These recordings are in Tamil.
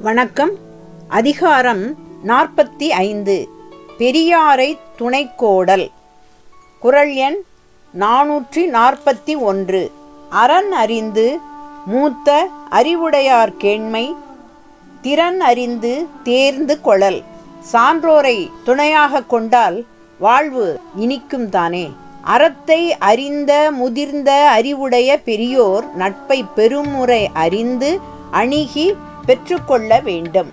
வணக்கம். அதிகாரம் நாற்பத்தி ஐந்து பெரியாரை துணைக்கோடல். குரல் எண் நாநூற்றி நாற்பத்தி ஒன்று. அரண் அறிந்து மூத்த அறிவுடையார் கேண்மை திறன் அறிந்து தேர்ந்து கொளல் சான்றோரை துணையாக கொண்டால் வாழ்வு இனிக்கும் தானே. அறத்தை அறிந்த முதிர்ந்த அறிவுடைய பெரியோர் நட்பை பெருமுறை அறிந்து அணுகி பெற்றுக்கொள்ள வேண்டும்.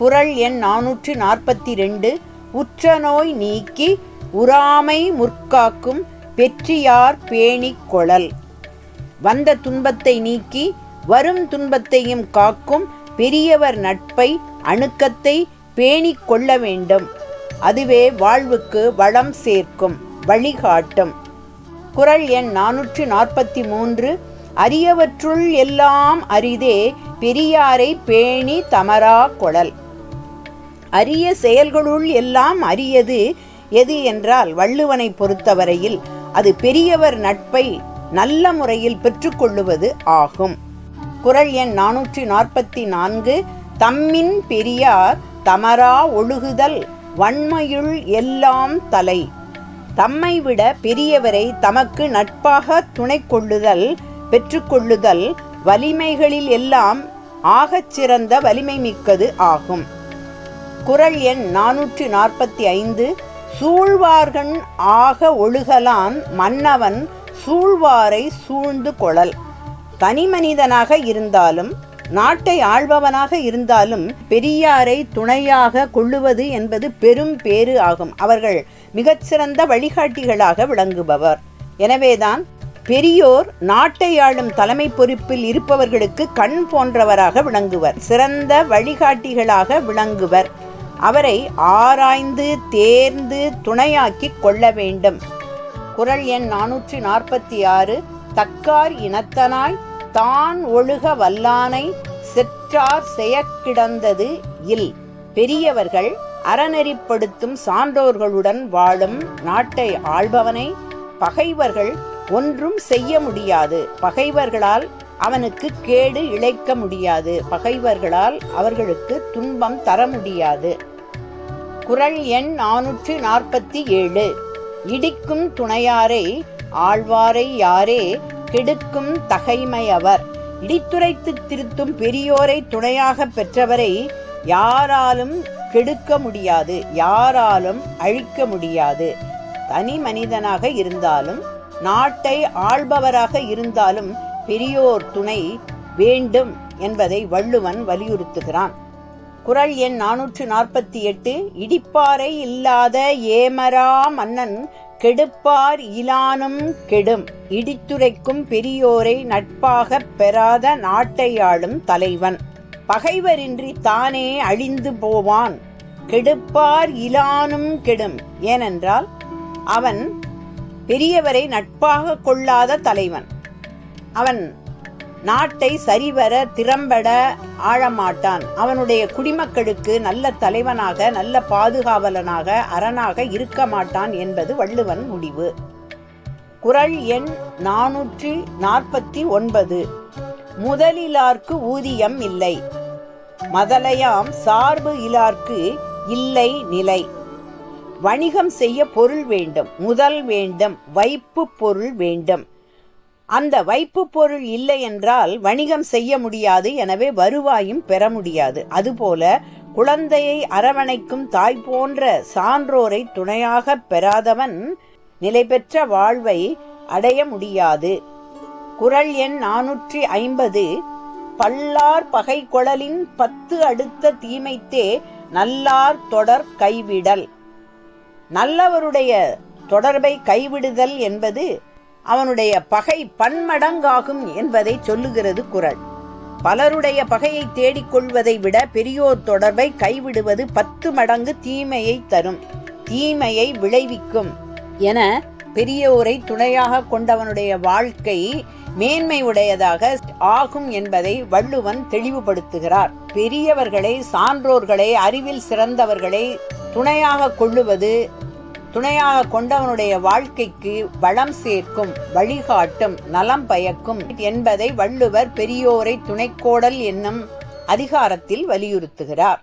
குரல் எண் நானூற்றி நாற்பத்தி ரெண்டு உற்ற நோய் நீக்கி உறாமை முற்காக்கும் பெற்றியார் பேணிக்கொழல் வந்த துன்பத்தை நீக்கி வரும் துன்பத்தையும் காக்கும் பெரியவர் நட்பை அணுக்கத்தை பேணிக் கொள்ள வேண்டும். அதுவே வாழ்வுக்கு வளம் சேர்க்கும் வழிகாட்டும். குரல் எண் நானூற்றி நாற்பத்தி மூன்று அரியவற்றுள் எல்லாம் அரிதே பெரியாரை பேணி தமரா கொழல் அரிய செயல்களுள் எல்லாம் அரியது எது என்றால் வள்ளுவனை பொறுத்தவரையில் அது பெரியவர் நட்பை நல்ல முறையில் பெற்றுக்கொள்ளுவது ஆகும். குரல் எண் நானூற்றி நாற்பத்தி நான்கு தம்மின் பெரியார் தமரா ஒழுகுதல் வன்மையுள் எல்லாம் தலை. தம்மை விட பெரியவரை தமக்கு நட்பாக துணை கொள்ளுதல் பெற்றுக்கொள்ளுதல் வலிமைகளில் எல்லாம் ஆகச் சிறந்த வலிமை மிக்கது ஆகும். குரல் எண் நானூற்றி நாற்பத்தி ஐந்து. சூழ்வார்கண் ஆக ஒழுகலான் மன்னவன் சூழ்வாரை சூழ்ந்து கொளல். தனி மனிதனாக இருந்தாலும் நாட்டை ஆள்பவனாக இருந்தாலும் பெரியாரை துணையாக கொள்ளுவது என்பது பெரும் பேறு ஆகும். அவர்கள் மிகச்சிறந்த வழிகாட்டிகளாக விளங்குபவர். எனவேதான் பெரியோர் நாட்டை ஆளும் தலைமை பொறுப்பில் இருப்பவர்களுக்கு கண் போன்றவராக விளங்குவர். சிறந்த வழிகாட்டிகளாக விளங்குவர். அவரை ஆராய்ந்து தேர்ந்து துணையாக்கி கொள்ள வேண்டும். குரல் எண் நானூற்றி நாற்பத்தி ஆறு தக்கார் இனத்தனாய் தான் ஒழுக வல்லானை செற்றார் செயக்கிடந்தது இல். பெரியவர்கள் அறநெறிப்படுத்தும் சான்றோர்களுடன் வாழும் நாட்டை ஆள்பவனை பகைவர்கள் ஒன்றும் செய்ய முடியாது. பகைவர்களால் அவனுக்கு கேடு இழைக்க முடியாது. பகைவர்களால் அவர்களுக்கு துன்பம் தர முடியாது. குரல் எண் நானூற்றி நாற்பத்தி ஏழு இடிக்கும் துணையாரை ஆழ்வாரை யாரே கெடுக்கும் தகைமையவர். இடித்துரைத்து திருத்தும் பெரியோரை துணையாக பெற்றவரை யாராலும் கெடுக்க முடியாது. யாராலும் அழிக்க முடியாது. தனி மனிதனாக இருந்தாலும் நாட்டை ஆள்பவராக இருந்தாலும் பெரியோர் துணை வேண்டும் என்பதை வள்ளுவன் வலியுறுத்துகிறான். குரல் எண் நானூற்று நாற்பத்தி எட்டு இடிப்பாறை இல்லாத ஏமரா மன்னன் கெடுப்பார் இலானும் கெடும். இடித்துரைக்கும் பெரியோரை நட்பாகப் பெறாத நாட்டை ஆளும் தலைவன். பகைவரின்றி தானே அழிந்து போவான். கெடுப்பார் இலானும் கெடும். ஏனென்றால் அவன் பெரியவரை நட்பாக கொள்ளாத தலைவன். அவன் நாட்டை சரிவர திறம்பட ஆழமாட்டான். அவனுடைய குடிமக்களுக்கு நல்ல தலைவனாக நல்ல பாதுகாவலனாக அரணாக இருக்க மாட்டான் என்பது வள்ளுவன் முடிவு. குரல் எண் நானூற்றி நாற்பத்தி ஒன்பது. முதலிலார்க்கு ஊதியம் இல்லை. மதலையாம் சார்பு இலார்க்கு இல்லை நிலை. வணிகம் செய்ய பொருள் வேண்டும் முதல் வேண்டும் வைப்பு பொருள் வேண்டும். அந்த வைப்பு பொருள் இல்லை என்றால் வணிகம் செய்ய முடியாது எனவே வருவாயும் பெற முடியாது. அதுபோல குழந்தையை அரவணைக்கும் தாய் போன்ற சான்றோரை துணையாக பெறாதவன் நிலை பெற்ற வாழ்வை அடைய முடியாது. குரல் எண் நானூற்றி ஐம்பது பல்லார் பகை குழலின் பத்து அடுத்த தீமைத்தே நல்லார் தொடர் கைவிடல். நல்லவருடைய தொடர்பை கைவிடுதல் என்பது அவனுடைய பகை பன்மடங்காகும் என்பதை சொல்லுகிறது குரல் பலருடைய பகையை தேடிக்கொள்வதை விட பெரியோர் தொடர்பை கைவிடுவது பத்து மடங்கு தீமையை தரும் தீமையை விளைவிக்கும் என பெரியோரை துணையாக கொண்டவனுடைய வாழ்க்கை மேன்மை உடையதாக ஆகும் என்பதை வள்ளுவன் தெளிவுபடுத்துகிறார். பெரியவர்களை சான்றோர்களை அறிவில் சிறந்தவர்களை துணையாக கொள்ளுவது துணையாக கொண்டவனுடைய வாழ்க்கைக்கு வளம் சேர்க்கும் வழிகாட்டும் நலம் பயக்கும் என்பதை வள்ளுவர் பெரியோரை துணைக்கோடல் என்னும் அதிகாரத்தில் வலியுறுத்துகிறார்.